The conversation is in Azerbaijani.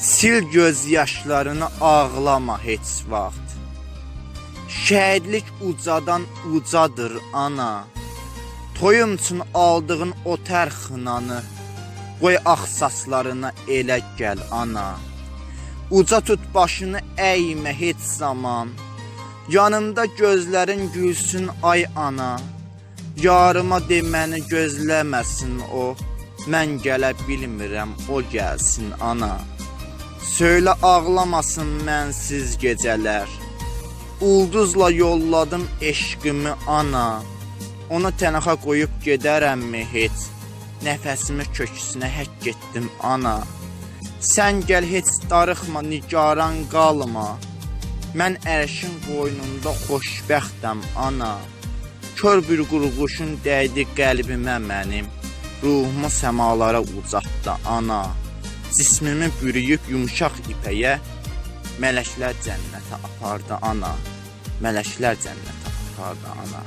Sil göz yaşlarını ağlama heç vaxt. Şəhidlik ucadan ucadır ana. Toyum üçün aldığın o tər xınanı qoy axsaslarına elə gəl ana. Uca tut başını əymə heç zaman. Yanımda gözlərin gülsün ay ana. Yarıma deməni gözləməsin o. Mən gələ bilmirəm, o gəlsin ana. Söylə ağlamasın mənsiz gecələr. Ulduzla yolladım eşqimi ana. Onu tənha qoyub gedərəmmi heç? Nəfəsimi köksünə həkk etdim ana. Sən gəl heç darıxma, nigaran qalma. Mən ərşin qoynunda xoşbəxtəm ana. Kör bir qurğuşun dəydi qəlbimə mənim. Ruhumu səmalara ucatdı ana. Cismimi bürüyüb yumşaq ipəyə Mələklər cənnətə apardı ana. Mələklər cənnətə apardı ana.